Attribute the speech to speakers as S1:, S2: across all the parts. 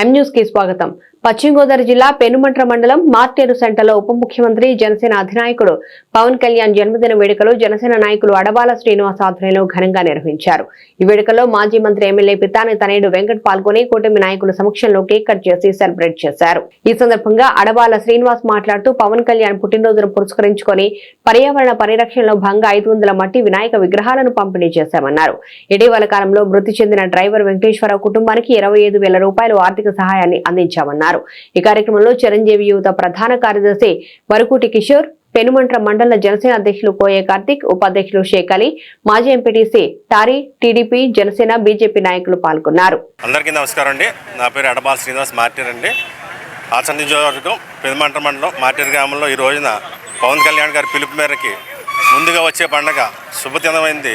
S1: ఎం న్యూస్కి స్వాగతం. పశ్చిమ గోదావరి జిల్లా పెనుమంట్ర మండలం మార్టేరు సెంటర్లో ఉప ముఖ్యమంత్రి జనసేన అధినాయకుడు పవన్ కళ్యాణ్ జన్మదిన వేడుకలు జనసేన నాయకులు అడబాల శ్రీనివాస్ ఆధ్వర్యంలో ఘనంగా నిర్వహించారు. ఈ వేడుకలో మాజీ మంత్రి ఎమ్మెల్యే పితాని తనయుడు వెంకట్ పాల్గొని కూటమి నాయకుల సమక్షంలో కేక్ కట్ చేసి సెలబ్రేట్ చేశారు. ఈ సందర్భంగా అడబాల శ్రీనివాస్ మాట్లాడుతూ పవన్ కళ్యాణ్ పుట్టినరోజును పురస్కరించుకొని పర్యావరణ పరిరక్షణలో భాగంగా ఐదు వందల మట్టి వినాయక విగ్రహాలను పంపిణీ చేశామన్నారు. ఇటీవల కాలంలో మృతి చెందిన డ్రైవర్ వెంకటేశ్వరరావు కుటుంబానికి ఇరవై ఐదు వేల రూపాయలు ఆర్థిక సహాయాన్ని అందించామన్నారు. ఈ కార్యక్రమంలో చిరంజీవి యువత ప్రధాన కార్యదర్శి వరకుటి కిషోర్ పెనుమంట్ర మండల జనసేన అధ్యక్షులు కోయే కార్తిక్ ఉపాధ్యక్షులు షేక్ అలీ మాజీ ఎంపీటీసీ టారీ టీడీపీ జనసేన బీజేపీ నాయకులు పాల్గొన్నారు.
S2: అందరికీ నమస్కారం అండి. నా పేరు అడబాల్ శ్రీనివాస్ మార్టీర్ అండి. ఆచరణ నియోజకవర్గం పెనుమంట్ర మండలం మార్టీర్ గ్రామంలో ఈ రోజున పవన్ కళ్యాణ్ గారి పిలుపు మేరకి ముందుగా వచ్చే పండగ శుభదినమైంది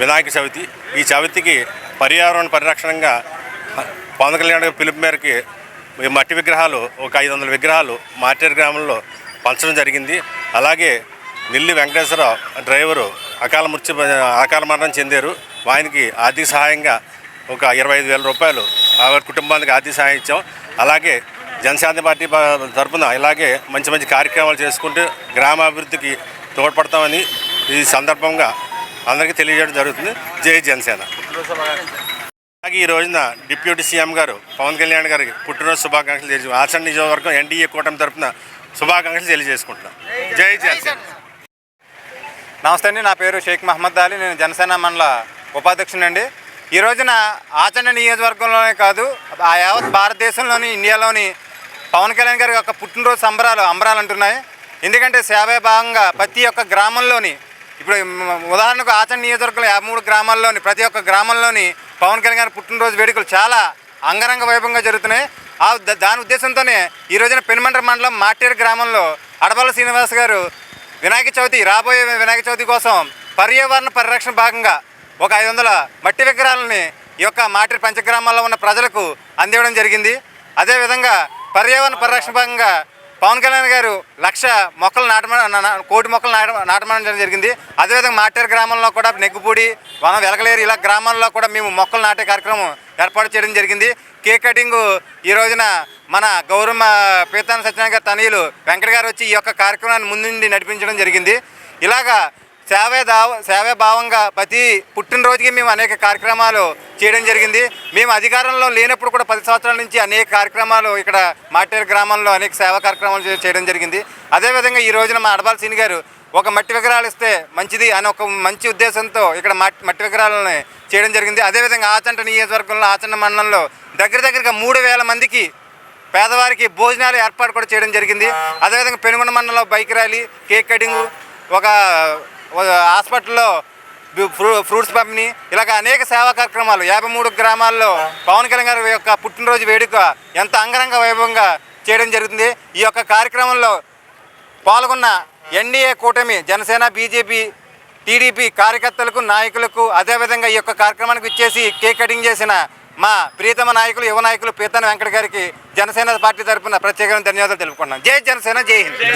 S2: వినాయక చవితి. ఈ చవితికి పర్యావరణ పరిరక్షణగా పవన్ కళ్యాణ్ గారి పిలుపు మేరకి మట్టి విగ్రహాలు ఒక ఐదు వందల విగ్రహాలు మాటేరు గ్రామంలో పంచడం జరిగింది. అలాగే నిల్లి వెంకటేశ్వరరావు డ్రైవరు అకాల మృత్యు అకాల మరణం చెందారు. ఆయనకి ఆర్థిక సహాయంగా ఒక ఇరవై ఐదు వేల రూపాయలు ఆ కుటుంబానికి ఆర్థిక సహాయం ఇచ్చాం. అలాగే జనశాంతి పార్టీ తరఫున తరపున ఇలాగే మంచి మంచి కార్యక్రమాలు చేసుకుంటూ గ్రామాభివృద్ధికి తోడ్పడతామని ఈ సందర్భంగా అందరికీ తెలియజేయడం జరుగుతుంది. జై జనసేన. అలాగే ఈ రోజున డిప్యూటీ సీఎం గారు పవన్ కళ్యాణ్ గారికి పుట్టినరోజు శుభాకాంక్షలు తెలియ ఆచరణ నియోజకవర్గం ఎన్డీఏ కూటమి తరపున శుభాకాంక్షలు తెలియజేసుకుంటున్నాం. జై జనసేన.
S3: నమస్తే అండి నా పేరు షేక్ మహమ్మద్ అలీ నేను జనసేన మండల ఉపాధ్యక్షునండి. ఈ రోజున ఆచరణ నియోజకవర్గంలోనే కాదు ఆ యావత్ భారతదేశంలోని ఇండియాలోని పవన్ కళ్యాణ్ గారి యొక్క పుట్టినరోజు సంబరాలు అంబరాలు అంటున్నాయి. ఎందుకంటే సేవే భాగంగా ప్రతి ఒక్క గ్రామంలోని ఇప్పుడు ఉదాహరణకు ఆచరణ నియోజకవర్గంలో యాభై మూడు గ్రామాల్లోని ప్రతి ఒక్క గ్రామంలోని పవన్ కళ్యాణ్ గారి పుట్టినరోజు వేడుకలు చాలా అంగరంగ వైభవంగా జరుగుతున్నాయి. ఆ దాని ఉద్దేశంతోనే ఈ రోజున పెనుమండ్ర మండలం మాటేరు గ్రామంలో అడబల శ్రీనివాస్ గారు వినాయక చవితి రాబోయే వినాయక చవితి కోసం పర్యావరణ పరిరక్షణ భాగంగా ఒక ఐదు వందల మట్టి విగ్రహాలని ఈ యొక్క మాటేరు పంచగ్రామాల్లో ఉన్న ప్రజలకు అందివ్వడం జరిగింది. అదేవిధంగా పర్యావరణ పరిరక్షణ భాగంగా పవన్ కళ్యాణ్ గారు లక్ష మొక్కలు నాటమ కోటి మొక్కలు నాట నాటమని జరిగింది. అదేవిధంగా మాటేరు గ్రామంలో కూడా నెగ్గుపూడి వనం వెలగలేరు ఇలా గ్రామాల్లో కూడా మేము మొక్కలు నాటే కార్యక్రమం ఏర్పాటు చేయడం జరిగింది. కేక్ కటింగ్ ఈ రోజున మన గౌరవ పీతాన సత్యనారాయణ గారి తనయులు వెంకట గారు వచ్చి ఈ యొక్క కార్యక్రమాన్ని ముందుండి నడిపించడం జరిగింది. ఇలాగా సేవే దావ సేవే భావంగా ప్రతి పుట్టినరోజుకి మేము అనేక కార్యక్రమాలు చేయడం జరిగింది. మేము అధికారంలో లేనప్పుడు కూడా పది సంవత్సరాల నుంచి అనేక కార్యక్రమాలు ఇక్కడ మాటేరు గ్రామంలో అనేక సేవా కార్యక్రమాలు చేయడం జరిగింది. అదేవిధంగా ఈ రోజున మా అడబాల్ సీని గారు ఒక మట్టి విగ్రహాలు ఇస్తే మంచిది అని ఒక మంచి ఉద్దేశంతో ఇక్కడ మట్టి మట్టి విగ్రహాలని చేయడం జరిగింది. అదేవిధంగా ఆచంట నియోజకవర్గంలో ఆచంట మండలంలో దగ్గర దగ్గరగా మూడు వేల మందికి పేదవారికి భోజనాలు ఏర్పాటు కూడా చేయడం జరిగింది. అదేవిధంగా పెనుగొండ మండలంలో బైక్ ర్యాలీ కేక్ కటింగ్ ఒక హాస్పిటల్లో ఫ్రూట్స్ పంపిణీ ఇలాగ అనేక సేవా కార్యక్రమాలు. యాభై మూడు గ్రామాల్లో పవన్ కళ్యాణ్ గారి యొక్క పుట్టినరోజు వేడుక ఎంత అంగరంగ వైభవంగా చేయడం జరుగుతుంది. ఈ యొక్క కార్యక్రమంలో పాల్గొన్న ఎన్డీఏ కూటమి జనసేన బీజేపీ టీడీపీ కార్యకర్తలకు నాయకులకు అదేవిధంగా ఈ యొక్క కార్యక్రమానికి ఇచ్చేసి కేక్ కటింగ్ చేసిన మా ప్రియతమ నాయకులు యువ నాయకులు పీతన వెంకట గారికి జనసేన పార్టీ తరపున ప్రత్యేకమైన ధన్యవాదాలు తెలుపుకున్నాం జై జనసేన జై హింద్.